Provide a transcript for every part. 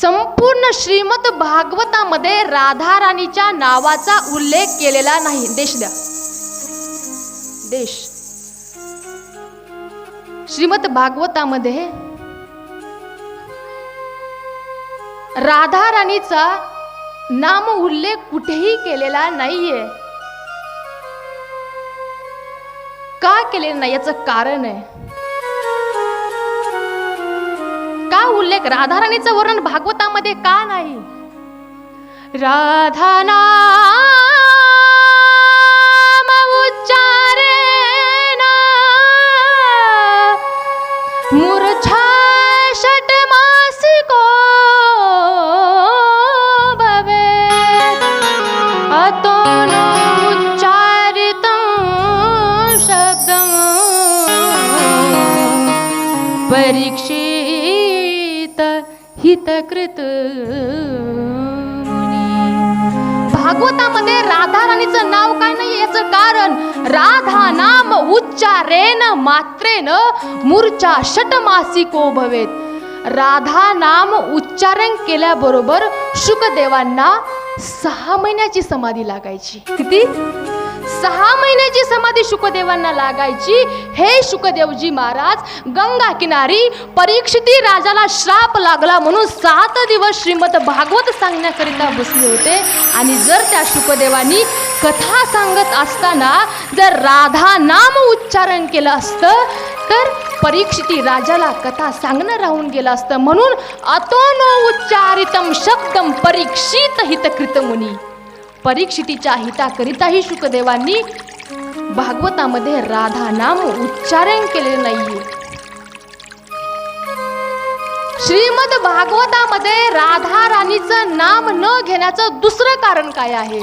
संपूर्ण श्रीमद भागवतामध्ये राधाराणीच्या नावाचा उल्लेख केलेला नाही. देश द्या. देश. श्रीमद भागवतामध्ये राधाराणीचा नाम उल्लेख कुठेही केलेला नाहीये. का केलेलं नाही? याचं कारण आहे. का उल्लेख राधाराणीचं वर्णन भागवतामध्ये का नाही? राधाना हितकृत भागवतामध्ये राधा राणीचं नाव काय नाही याचं कारण? राधा नाम उच्चारेन मात्रेन मूर्छा षटमासिको भवेत राधा नाम उच्चारण केल्याबरोबर शुकदेवांना सहा महिन्याची समाधी लागायची. किती? सहा महिन्याची समाधी शुकदेवांना लागायची. हे शुकदेवजी महाराज गंगा किनारी परीक्षिती राजाला श्राप लागला म्हणून सात दिवस श्रीमद भागवत सांगण्याकरिता बसले होते. आणि जर त्या शुकदेवानी कथा सांगत असताना जर राधा नाम उच्चारण केलं असतं तर परीक्षिती राजाला कथा सांगणं राहून गेलं असतं. म्हणून अतोनो उच्चारितम शब्दम परीक्षित हितकृत मुनी परीक्षितीच्या हिताकरिताही शुकदेवांनी भागवतामध्ये राधा नाम उच्चारण केले नाहीये. श्रीमद भागवतामध्ये राधा राणीचं नाम न घेण्याचं दुसरं कारण काय आहे?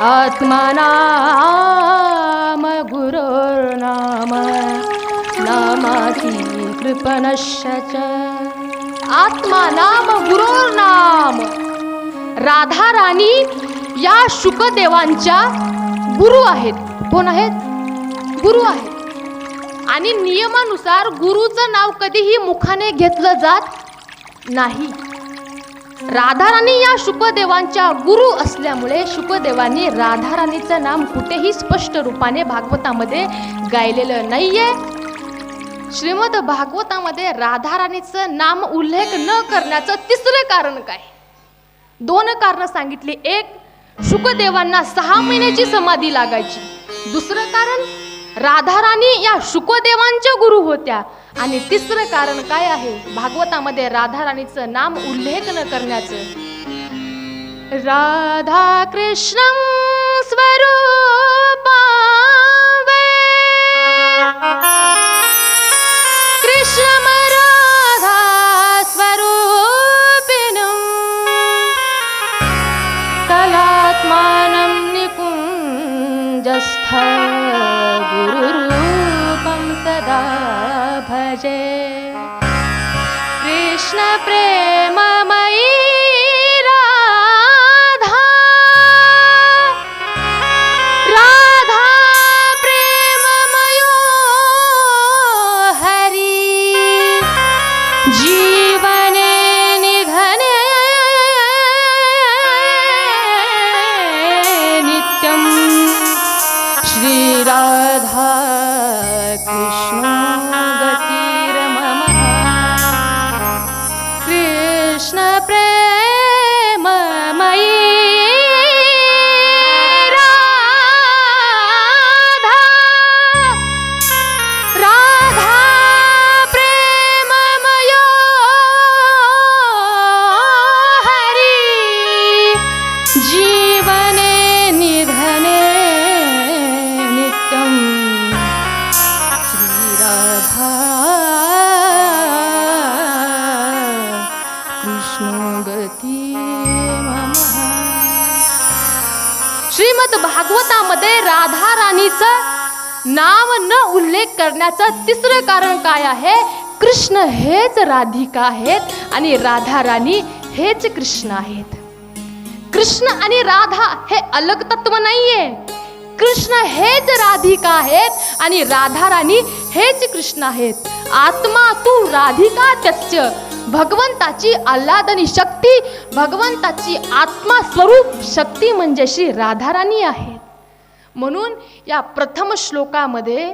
आत्मानाम नाम नामाती कृपणश्च. आत्मा नाम गुरोर्नाम राधा राणी या शुकदेवांच्या गुरु आहेत. कोण आहेत? गुरु आहेत. आणि नियमानुसार गुरुचं नाव कधीही मुखाने घेतलं जात नाही. राधाराणी या शुकदेवांच्या गुरु असल्यामुळे शुकदेवांनी राधाराणीचं नाम कुठेही स्पष्ट रूपाने भागवतामध्ये गायलेलं नाहीये. श्रीमद भागवतामध्ये राधाराणीचं नाम उल्लेख न करण्याचं तिसरं कारण काय? दोन कारणं सांगितली. एक शुकदेवांना सहा महिन्याची समाधी लागायची. दुसरं कारण राधाराणी या शुकदेवांच्या गुरु होत्या. आणि तिसरं कारण काय आहे? भागवतामध्ये राधाराणीचं नाम उल्लेख न करण्याचं. राधा कृष्ण स्वरूप भजे। कृष्णप्रेम श्रीराधा कृष्णगती श्रीमद भागवतामध्ये राधा राणीचं नाव न उल्लेख करण्याचं तिसरं कारण काय आहे? कृष्ण हेच राधिका आहेत आणि राधा राणी हेच कृष्ण आहेत. कृष्ण आणि राधा हे अलग तत्व नाहीये. कृष्ण हेच राधिका आहेत आणि राधा राणी हेच कृष्ण आहेत. आत्मा तू राधिका तस्य भगवंताची आल्हादनी शक्ती भगवंताची आत्मा स्वरूप शक्ती म्हणजे श्री राधाराणी आहे म्हणून या प्रथम श्लोकामध्ये